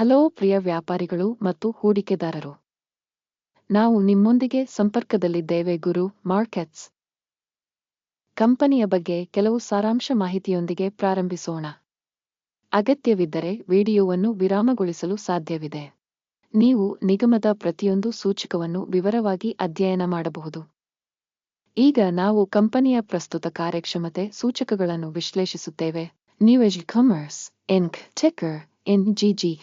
Hello ಪ್ರಿಯ ವ್ಯಾಪಾರಿಗಳು ಮತ್ತು ಹೂಡಿಕೆದಾರರು. ನಾವು ನಿಮ್ಮೊಂದಿಗೆ ಸಂಪರ್ಕದಲ್ಲಿದ್ದೇವೆ ಗುರು ಮಾರ್ಕೆಟ್ಸ್. ಕಂಪನಿಯ ಬಗ್ಗೆ ಕೆಲವು ಸಾರಾಂಶ ಮಾಹಿತಿಯೊಂದಿಗೆ ಪ್ರಾರಂಭಿಸೋಣ. ಅಗತ್ಯವಿದ್ದರೆ ವಿಡಿಯೋವನ್ನು ವಿರಾಮಗೊಳಿಸಲು ಸಾಧ್ಯವಿದೆ. ನೀವು ನಿಗಮದ ಪ್ರತಿಯೊಂದು ಸೂಚಕವನ್ನು ವಿವರವಾಗಿ ಅಧ್ಯಯನ ಮಾಡಬಹುದು. ಈಗ ನಾವು ಕಂಪನಿಯ ಪ್ರಸ್ತುತ ಕಾರ್ಯಕ್ಷಮತೆ ಸೂಚಕಗಳನ್ನು ವಿಶ್ಲೇಷಿಸುತ್ತೇವೆ. ನ್ಯೂಎಜ್ ಕಾಮರ್ಸ್ ಎನ್ಕ್ ಜಿ ಎನ್ಜಿಜಿ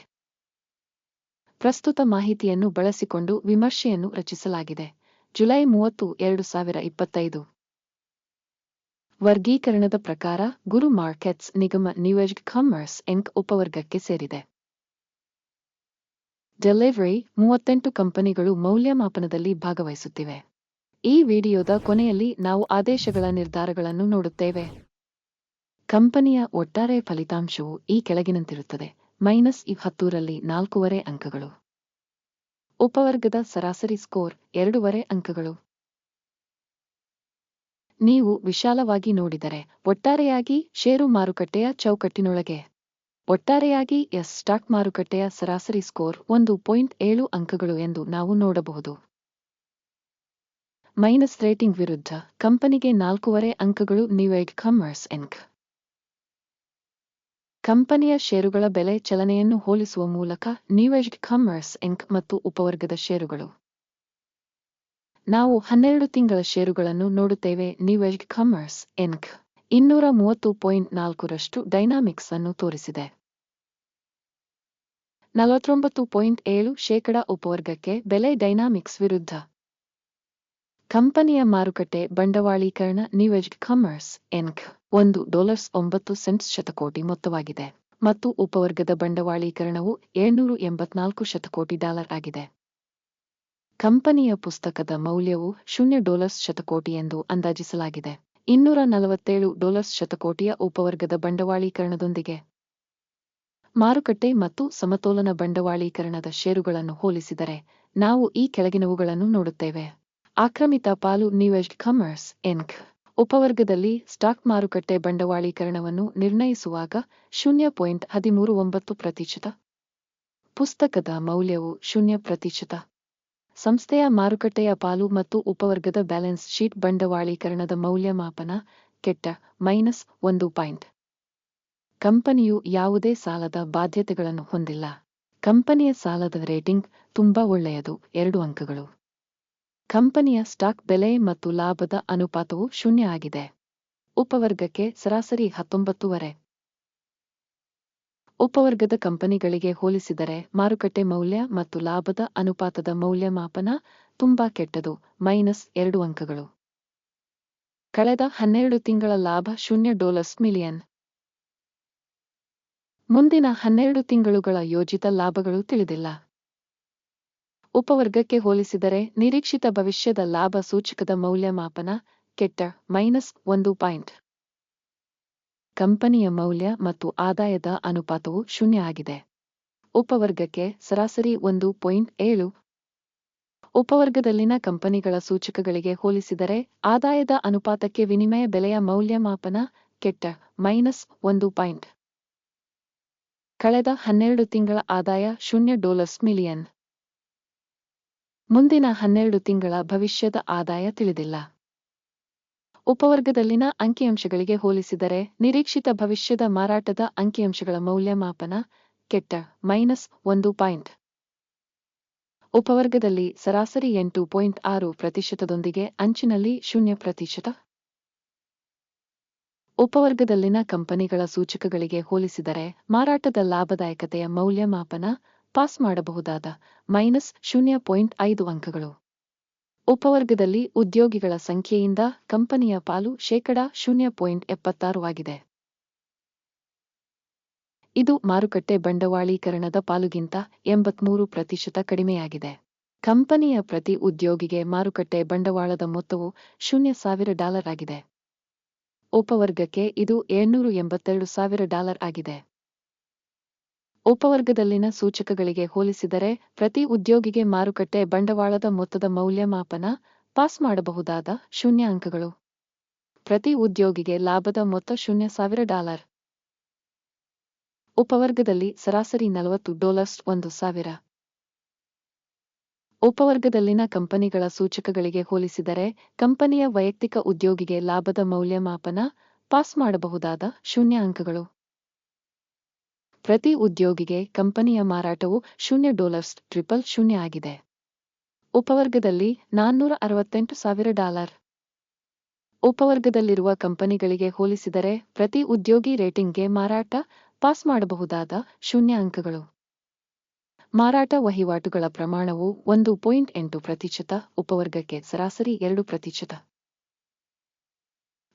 ಪ್ರಸ್ತುತ ಮಾಹಿತಿಯನ್ನು ಬಳಸಿಕೊಂಡು ವಿಮರ್ಶೆಯನ್ನು ರಚಿಸಲಾಗಿದೆ. ಜುಲೈ ಮೂವತ್ತು, ಎರಡು ಸಾವಿರ ಇಪ್ಪತ್ತೈದು. ವರ್ಗೀಕರಣದ ಪ್ರಕಾರ ಗುರು ಮಾರ್ಕೆಟ್ಸ್ ನಿಗಮ ನ್ಯೂಎಜ್ ಕಾಮರ್ಸ್ ಎಂಕ್ ಉಪವರ್ಗಕ್ಕೆ ಸೇರಿದೆ. ಡೆಲಿವರಿ ಮೂವತ್ತೆಂಟು ಕಂಪನಿಗಳು ಮೌಲ್ಯಮಾಪನದಲ್ಲಿ ಭಾಗವಹಿಸುತ್ತಿವೆ. ಈ ವಿಡಿಯೋದ ಕೊನೆಯಲ್ಲಿ ನಾವು ಆದೇಶಗಳ ನಿರ್ಧಾರಗಳನ್ನು ನೋಡುತ್ತೇವೆ. ಕಂಪನಿಯ ಒಟ್ಟಾರೆ ಫಲಿತಾಂಶವು ಈ ಕೆಳಗಿನಂತಿರುತ್ತದೆ. ಮೈನಸ್ ಹತ್ತೂರಲ್ಲಿ ನಾಲ್ಕೂವರೆ ಅಂಕಗಳು. ಉಪವರ್ಗದ ಸರಾಸರಿ ಸ್ಕೋರ್ ಎರಡೂವರೆ ಅಂಕಗಳು. ನೀವು ವಿಶಾಲವಾಗಿ ನೋಡಿದರೆ ಒಟ್ಟಾರೆಯಾಗಿ ಷೇರು ಮಾರುಕಟ್ಟೆಯ ಚೌಕಟ್ಟಿನೊಳಗೆ. ಒಟ್ಟಾರೆಯಾಗಿ ಎಸ್ ಸ್ಟಾಕ್ ಮಾರುಕಟ್ಟೆಯ ಸರಾಸರಿ ಸ್ಕೋರ್ ಒಂದು ಪಾಯಿಂಟ್ ಏಳು ಅಂಕಗಳು ಎಂದು ನಾವು ನೋಡಬಹುದು. ಮೈನಸ್ ರೇಟಿಂಗ್ ವಿರುದ್ಧ ಕಂಪನಿಗೆ ನಾಲ್ಕೂವರೆ ಅಂಕಗಳು ನ್ಯೂಎಗ್ ಕಾಮರ್ಸ್ ಎನ್ಕ್ ಕಂಪನಿಯ ಷೇರುಗಳ ಬೆಲೆ ಚಲನೆಯನ್ನು ಹೋಲಿಸುವ ಮೂಲಕ ನ್ಯೂಎಜ್ ಕಾಮರ್ಸ್ ಇಂಕ್ ಮತ್ತು ಉಪವರ್ಗದ ಷೇರುಗಳು. ನಾವು ಹನ್ನೆರಡು ತಿಂಗಳ ಷೇರುಗಳನ್ನು ನೋಡುತ್ತೇವೆ ನ್ಯೂಎಜ್ ಕಾಮರ್ಸ್ ಇಂಕ್ ಇನ್ನೂರ ಮೂವತ್ತು ಪಾಯಿಂಟ್ ನಾಲ್ಕರಷ್ಟು ಡೈನಾಮಿಕ್ಸ್ ಅನ್ನು ತೋರಿಸಿದೆ. ನಲವತ್ತೊಂಬತ್ತು ಪಾಯಿಂಟ್ ಏಳು ಶೇಕಡಾ ಉಪವರ್ಗಕ್ಕೆ ಬೆಲೆ ಡೈನಾಮಿಕ್ಸ್ ವಿರುದ್ಧ. ಕಂಪನಿಯ ಮಾರುಕಟ್ಟೆ ಬಂಡವಾಳೀಕರಣ ನ್ಯೂಎಜ್ ಕಾಮರ್ಸ್ ಎನ್ಕ್ ಒಂದು ಡಾಲರ್ಸ್ ಒಂಬತ್ತು ಸೆಂಟ್ಸ್ ಶತಕೋಟಿ ಮೊತ್ತವಾಗಿದೆ ಮತ್ತು ಉಪವರ್ಗದ ಬಂಡವಾಳೀಕರಣವು ಏಳ್ನೂರು ಎಂಬತ್ನಾಲ್ಕು ಶತಕೋಟಿ ಡಾಲರ್ ಆಗಿದೆ. ಕಂಪನಿಯ ಪುಸ್ತಕದ ಮೌಲ್ಯವು ಶೂನ್ಯ ಡಾಲರ್ಸ್ ಶತಕೋಟಿ ಎಂದು ಅಂದಾಜಿಸಲಾಗಿದೆ. ಇನ್ನೂರ ನಲವತ್ತೇಳು ಡಾಲರ್ಸ್ ಶತಕೋಟಿಯ ಉಪವರ್ಗದ ಬಂಡವಾಳೀಕರಣದೊಂದಿಗೆ. ಮಾರುಕಟ್ಟೆ ಮತ್ತು ಸಮತೋಲನ ಬಂಡವಾಳೀಕರಣದ ಷೇರುಗಳನ್ನು ಹೋಲಿಸಿದರೆ ನಾವು ಈ ಕೆಳಗಿನವುಗಳನ್ನು ನೋಡುತ್ತೇವೆ. ಆಕ್ರಮಿತ ಪಾಲು ನಿವೆಜ್ ಕಮರ್ಸ್, ಎನ್ಕ್. ಉಪವರ್ಗದಲ್ಲಿ ಸ್ಟಾಕ್ ಮಾರುಕಟ್ಟೆ ಬಂಡವಾಳೀಕರಣವನ್ನು ನಿರ್ಣಯಿಸುವಾಗ ಶೂನ್ಯ ಪಾಯಿಂಟ್ ಹದಿಮೂರು ಒಂಬತ್ತು ಪ್ರತಿಶತ. ಪುಸ್ತಕದ ಮೌಲ್ಯವು ಶೂನ್ಯ ಪ್ರತಿಶತ. ಸಂಸ್ಥೆಯ ಮಾರುಕಟ್ಟೆಯ ಪಾಲು ಮತ್ತು ಉಪವರ್ಗದ ಬ್ಯಾಲೆನ್ಸ್ ಶೀಟ್ ಬಂಡವಾಳೀಕರಣದ ಮೌಲ್ಯಮಾಪನ ಕೆಟ್ಟ ಮೈನಸ್ ಒಂದು ಪಾಯಿಂಟ್. ಕಂಪನಿಯು ಯಾವುದೇ ಸಾಲದ ಬಾಧ್ಯತೆಗಳನ್ನು ಹೊಂದಿಲ್ಲ. ಕಂಪನಿಯ ಸಾಲದ ರೇಟಿಂಗ್ ತುಂಬಾ ಒಳ್ಳೆಯದು. ಎರಡು ಅಂಕಗಳು. ಕಂಪನಿಯ ಸ್ಟಾಕ್ ಬೆಲೆ ಮತ್ತು ಲಾಭದ ಅನುಪಾತವು ಶೂನ್ಯ ಆಗಿದೆ. ಉಪವರ್ಗಕ್ಕೆ ಸರಾಸರಿ ಹತ್ತೊಂಬತ್ತುವರೆ. ಉಪವರ್ಗದ ಕಂಪನಿಗಳಿಗೆ ಹೋಲಿಸಿದರೆ ಮಾರುಕಟ್ಟೆ ಮೌಲ್ಯ ಮತ್ತು ಲಾಭದ ಅನುಪಾತದ ಮೌಲ್ಯಮಾಪನ ತುಂಬಾ ಕೆಟ್ಟದು, ಮೈನಸ್ ಎರಡು ಅಂಕಗಳು. ಕಳೆದ ಹನ್ನೆರಡು ತಿಂಗಳ ಲಾಭ ಶೂನ್ಯ ಡಾಲರ್ಸ್ ಮಿಲಿಯನ್. ಮುಂದಿನ ಹನ್ನೆರಡು ತಿಂಗಳುಗಳ ಯೋಜಿತ ಲಾಭಗಳು ತಿಳಿದಿಲ್ಲ. ಉಪವರ್ಗಕ್ಕೆ ಹೋಲಿಸಿದರೆ ನಿರೀಕ್ಷಿತ ಭವಿಷ್ಯದ ಲಾಭ ಸೂಚಕದ ಮೌಲ್ಯಮಾಪನ ಕೆಟ್ಟ ಮೈನಸ್ ಒಂದು ಪಾಯಿಂಟ್. ಕಂಪನಿಯ ಮೌಲ್ಯ ಮತ್ತು ಆದಾಯದ ಅನುಪಾತವು ಶೂನ್ಯ ಆಗಿದೆ. ಉಪವರ್ಗಕ್ಕೆ ಸರಾಸರಿ ಒಂದು ಪಾಯಿಂಟ್ ಏಳು. ಉಪವರ್ಗದಲ್ಲಿನ ಕಂಪನಿಗಳ ಸೂಚಕಗಳಿಗೆ ಹೋಲಿಸಿದರೆ ಆದಾಯದ ಅನುಪಾತಕ್ಕೆ ವಿನಿಮಯ ಬೆಲೆಯ ಮೌಲ್ಯಮಾಪನ ಕೆಟ್ಟ ಮೈನಸ್ ಒಂದು ಪಾಯಿಂಟ್. ಕಳೆದ ಹನ್ನೆರಡು ತಿಂಗಳ ಆದಾಯ ಶೂನ್ಯ ಡಾಲರ್ಸ್ ಮಿಲಿಯನ್. ಮುಂದಿನ ಹನ್ನೆರಡು ತಿಂಗಳ ಭವಿಷ್ಯದ ಆದಾಯ ತಿಳಿದಿಲ್ಲ. ಉಪವರ್ಗದಲ್ಲಿನ ಅಂಕಿಅಂಶಗಳಿಗೆ ಹೋಲಿಸಿದರೆ ನಿರೀಕ್ಷಿತ ಭವಿಷ್ಯದ ಮಾರಾಟದ ಅಂಕಿಅಂಶಗಳ ಮೌಲ್ಯಮಾಪನ ಕೆಟ್ಟ ಮೈನಸ್ ಒಂದು ಪಾಯಿಂಟ್. ಉಪವರ್ಗದಲ್ಲಿ ಸರಾಸರಿ ಎಂಟು ಪಾಯಿಂಟ್ ಆರು ಪ್ರತಿಶತದೊಂದಿಗೆ ಅಂಚಿನಲ್ಲಿ ಶೂನ್ಯ ಪ್ರತಿಶತ. ಉಪವರ್ಗದಲ್ಲಿನ ಕಂಪನಿಗಳ ಸೂಚಕಗಳಿಗೆ ಹೋಲಿಸಿದರೆ ಮಾರಾಟದ ಲಾಭದಾಯಕತೆಯ ಮೌಲ್ಯಮಾಪನ ಪಾಸ್ ಮಾಡಬಹುದಾದ ಮೈನಸ್ ಶೂನ್ಯ ಪಾಯಿಂಟ್ ಐದು ಅಂಕಗಳು. ಉಪವರ್ಗದಲ್ಲಿ ಉದ್ಯೋಗಿಗಳ ಸಂಖ್ಯೆಯಿಂದ ಕಂಪನಿಯ ಪಾಲು ಶೇಕಡ ಶೂನ್ಯ ಪಾಯಿಂಟ್ ಎಪ್ಪತ್ತಾರು ಆಗಿದೆ. ಇದು ಮಾರುಕಟ್ಟೆ ಬಂಡವಾಳೀಕರಣದ ಪಾಲುಗಿಂತ ಎಂಬತ್ಮೂರು ಪ್ರತಿಶತ ಕಡಿಮೆಯಾಗಿದೆ. ಕಂಪನಿಯ ಪ್ರತಿ ಉದ್ಯೋಗಿಗೆ ಮಾರುಕಟ್ಟೆ ಬಂಡವಾಳದ ಮೊತ್ತವು ಶೂನ್ಯ ಸಾವಿರ ಡಾಲರ್ ಆಗಿದೆ. ಉಪವರ್ಗಕ್ಕೆ ಇದು ಏಳ್ನೂರು ಎಂಬತ್ತೆರಡು ಸಾವಿರ ಡಾಲರ್ ಆಗಿದೆ. ಉಪವರ್ಗದಲ್ಲಿನ ಸೂಚಕಗಳಿಗೆ ಹೋಲಿಸಿದರೆ ಪ್ರತಿ ಉದ್ಯೋಗಿಗೆ ಮಾರುಕಟ್ಟೆ ಬಂಡವಾಳದ ಮೊತ್ತದ ಮೌಲ್ಯಮಾಪನ ಪಾಸ್ ಮಾಡಬಹುದಾದ ಶೂನ್ಯ ಅಂಕಗಳು ಪ್ರತಿ ಉದ್ಯೋಗಿಗೆ ಲಾಭದ ಮೊತ್ತ ಶೂನ್ಯ ಸಾವಿರ ಡಾಲರ್. ಉಪವರ್ಗದಲ್ಲಿ ಸರಾಸರಿ ನಲವತ್ತು ಡಾಲರ್ಸ್ ಒಂದು ಸಾವಿರ. ಉಪವರ್ಗದಲ್ಲಿನ ಕಂಪನಿಗಳ ಸೂಚಕಗಳಿಗೆ ಹೋಲಿಸಿದರೆ ಕಂಪನಿಯ ವೈಯಕ್ತಿಕ ಉದ್ಯೋಗಿಗೆ ಲಾಭದ ಮೌಲ್ಯಮಾಪನ ಪಾಸ್ ಮಾಡಬಹುದಾದ ಶೂನ್ಯ ಅಂಕಗಳು ಪ್ರತಿ ಉದ್ಯೋಗಿಗೆ ಕಂಪನಿಯ ಮಾರಾಟವು ಶೂನ್ಯ ಡಾಲರ್ಸ್, ಟ್ರಿಪಲ್ ಶೂನ್ಯ ಆಗಿದೆ. ಉಪವರ್ಗದಲ್ಲಿ ನಾನ್ನೂರ ಅರವತ್ತೆಂಟು ಸಾವಿರ ಡಾಲರ್. ಉಪವರ್ಗದಲ್ಲಿರುವ ಕಂಪನಿಗಳಿಗೆ ಹೋಲಿಸಿದರೆ ಪ್ರತಿ ಉದ್ಯೋಗಿ ರೇಟಿಂಗ್ಗೆ ಮಾರಾಟ ಪಾಸ್ ಮಾಡಬಹುದಾದ ಶೂನ್ಯ ಅಂಕಗಳು. ಮಾರಾಟ ವಹಿವಾಟುಗಳ ಪ್ರಮಾಣವು ಒಂದು ಪಾಯಿಂಟ್ ಎಂಟು ಪ್ರತಿಶತ, ಉಪವರ್ಗಕ್ಕೆ ಸರಾಸರಿ ಎರಡು ಪ್ರತಿಶತ.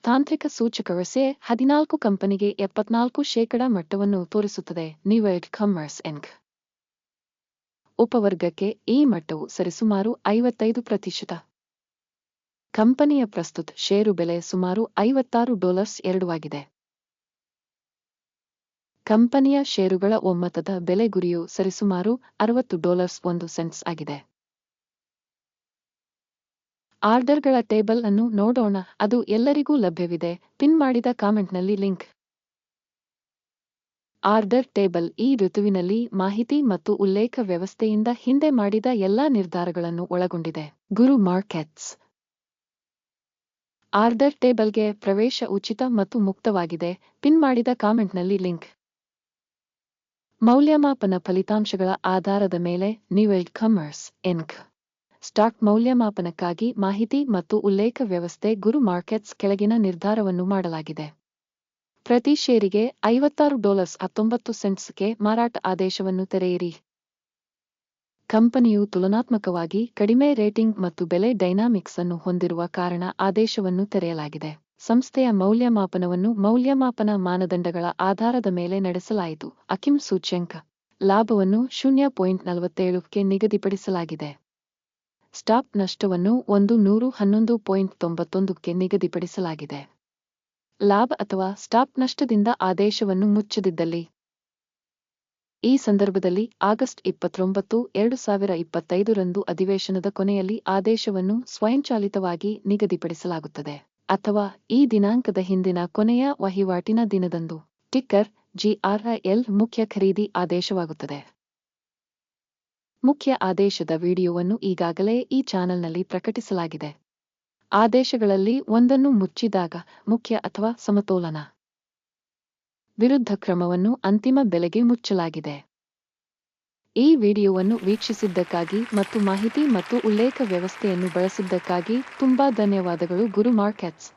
ತಾಂತ್ರಿಕ ಸೂಚಕವಸೆ ಹದಿನಾಲ್ಕು ಕಂಪನಿಗೆ ಎಪ್ಪತ್ನಾಲ್ಕು ಶೇಕಡಾ ಮಟ್ಟವನ್ನು ತೋರಿಸುತ್ತದೆ. ನಿವೆಡ್ ಕಮರ್ಸ್ ಎಂಕ್ ಉಪವರ್ಗಕ್ಕೆ ಈ ಮಟ್ಟವು ಸರಿಸುಮಾರು ಐವತ್ತೈದು ಪ್ರತಿಶತ. ಕಂಪನಿಯ ಪ್ರಸ್ತುತ ಷೇರು ಬೆಲೆ ಸುಮಾರು ಐವತ್ತಾರು ಡಾಲರ್ಸ್ ಎರಡು ಆಗಿದೆ. ಕಂಪನಿಯ ಷೇರುಗಳ ಒಮ್ಮತದ ಬೆಲೆ ಗುರಿಯು ಸರಿಸುಮಾರು ಅರವತ್ತು ಡಾಲರ್ಸ್ ಒಂದು ಸೆಂಟ್ಸ್ ಆಗಿದೆ. ಆರ್ಡರ್ಗಳ ಟೇಬಲ್ ಅನ್ನು ನೋಡೋಣ, ಅದು ಎಲ್ಲರಿಗೂ ಲಭ್ಯವಿದೆ. ಪಿನ್ ಮಾಡಿದ ಕಾಮೆಂಟ್ನಲ್ಲಿ ಲಿಂಕ್. ಆರ್ಡರ್ ಟೇಬಲ್ ಈ ಋತುವಿನಲ್ಲಿ ಮಾಹಿತಿ ಮತ್ತು ಉಲ್ಲೇಖ ವ್ಯವಸ್ಥೆಯಿಂದ ಹಿಂದೆ ಮಾಡಿದ ಎಲ್ಲಾ ನಿರ್ಧಾರಗಳನ್ನು ಒಳಗೊಂಡಿದೆ. ಗುರು ಮಾರ್ಕೆಟ್ಸ್. ಆರ್ಡರ್ ಟೇಬಲ್ಗೆ ಪ್ರವೇಶ ಉಚಿತ ಮತ್ತು ಮುಕ್ತವಾಗಿದೆ. ಪಿನ್ ಮಾಡಿದ ಕಾಮೆಂಟ್ನಲ್ಲಿ ಲಿಂಕ್. ಮೌಲ್ಯಮಾಪನ ಫಲಿತಾಂಶಗಳ ಆಧಾರದ ಮೇಲೆ ನ್ಯೂ ಕಮರ್ಸ್, ಎನ್ಕ್. ಸ್ಟಾಕ್ ಮೌಲ್ಯಮಾಪನಕ್ಕಾಗಿ ಮಾಹಿತಿ ಮತ್ತು ಉಲ್ಲೇಖ ವ್ಯವಸ್ಥೆ ಗುರು ಮಾರ್ಕೆಟ್ಸ್ ಕೆಳಗಿನ ನಿರ್ಧಾರವನ್ನು ಮಾಡಲಾಗಿದೆ. ಪ್ರತಿ ಷೇರಿಗೆ ಐವತ್ತಾರು ಡಾಲರ್ಸ್ ಹತ್ತೊಂಬತ್ತು ಸೆಂಟ್ಸ್ಗೆ ಮಾರಾಟ ಆದೇಶವನ್ನು ತೆರೆಯಿರಿ. ಕಂಪನಿಯು ತುಲನಾತ್ಮಕವಾಗಿ ಕಡಿಮೆ ರೇಟಿಂಗ್ ಮತ್ತು ಬೆಲೆ ಡೈನಾಮಿಕ್ಸ್ ಅನ್ನು ಹೊಂದಿರುವ ಕಾರಣ ಆದೇಶವನ್ನು ತೆರೆಯಲಾಗಿದೆ. ಸಂಸ್ಥೆಯ ಮೌಲ್ಯಮಾಪನವನ್ನು ಮೌಲ್ಯಮಾಪನ ಮಾನದಂಡಗಳ ಆಧಾರದ ಮೇಲೆ ನಡೆಸಲಾಯಿತು. ಅಕಿಂ ಸೂಚ್ಯಂಕ. ಲಾಭವನ್ನು ಶೂನ್ಯ ಪಾಯಿಂಟ್ ನಲವತ್ತೇಳುಕ್ಕೆ ನಿಗದಿಪಡಿಸಲಾಗಿದೆ. ಸ್ಟಾಪ್ ನಷ್ಟವನ್ನು ಒಂದು ನೂರು ಹನ್ನೊಂದು ಪಾಯಿಂಟ್ ತೊಂಬತ್ತೊಂದಕ್ಕೆ ನಿಗದಿಪಡಿಸಲಾಗಿದೆ. ಲಾಭ ಅಥವಾ ಸ್ಟಾಪ್ ನಷ್ಟದಿಂದ ಆದೇಶವನ್ನು ಮುಚ್ಚದಿದ್ದಲ್ಲಿ. ಈ ಸಂದರ್ಭದಲ್ಲಿ ಆಗಸ್ಟ್ ಇಪ್ಪತ್ತೊಂಬತ್ತು, ಎರಡು ಸಾವಿರ ಇಪ್ಪತ್ತೈದರಂದು ಅಧಿವೇಶನದ ಕೊನೆಯಲ್ಲಿ ಆದೇಶವನ್ನು ಸ್ವಯಂಚಾಲಿತವಾಗಿ ನಿಗದಿಪಡಿಸಲಾಗುತ್ತದೆ. ಅಥವಾ ಈ ದಿನಾಂಕದ ಹಿಂದಿನ ಕೊನೆಯ ವಹಿವಾಟಿನ ದಿನದಂದು. ಟಿಕ್ಕರ್ ಜಿಆರ್ಐಎಲ್ ಮುಖ್ಯ ಖರೀದಿ ಆದೇಶವಾಗುತ್ತದೆ. ಮುಖ್ಯ ಆದೇಶದ ವಿಡಿಯೋವನ್ನು ಈಗಾಗಲೇ ಈ ಚಾನೆಲ್ನಲ್ಲಿ ಪ್ರಕಟಿಸಲಾಗಿದೆ. ಆದೇಶಗಳಲ್ಲಿ ಒಂದನ್ನು ಮುಚ್ಚಿದಾಗ ಮುಖ್ಯ ಅಥವಾ ಸಮತೋಲನ. ವಿರುದ್ಧ ಕ್ರಮವನ್ನು ಅಂತಿಮ ಬೆಲೆಗೆ ಮುಚ್ಚಲಾಗಿದೆ. ಈ ವಿಡಿಯೋವನ್ನು ವೀಕ್ಷಿಸಿದ್ದಕ್ಕಾಗಿ ಮತ್ತು ಮಾಹಿತಿ ಮತ್ತು ಉಲ್ಲೇಖ ವ್ಯವಸ್ಥೆಯನ್ನು ಬಳಸಿದ್ದಕ್ಕಾಗಿ ತುಂಬಾ ಧನ್ಯವಾದಗಳು ಗುರು ಮಾರ್ಕೆಟ್ಸ್